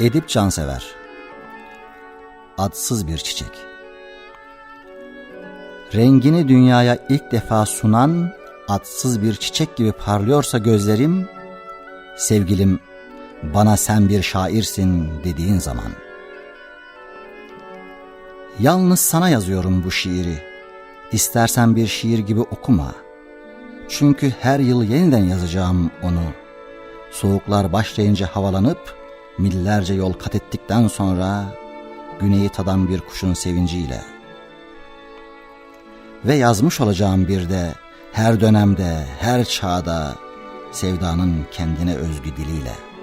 Edip Cansever Adsız bir çiçek Rengini dünyaya ilk defa sunan adsız bir çiçek gibi parlıyorsa gözlerim, sevgilim bana sen bir şairsin dediğin zaman. Yalnız sana yazıyorum bu şiiri. İstersen bir şiir gibi okuma. Çünkü her yıl yeniden yazacağım onu. Soğuklar başlayınca havalanıp millerce yol kat ettikten sonra güneyi tadan bir kuşun sevinciyle. Ve yazmış olacağım bir de her dönemde, her çağda sevdanın kendine özgü diliyle.''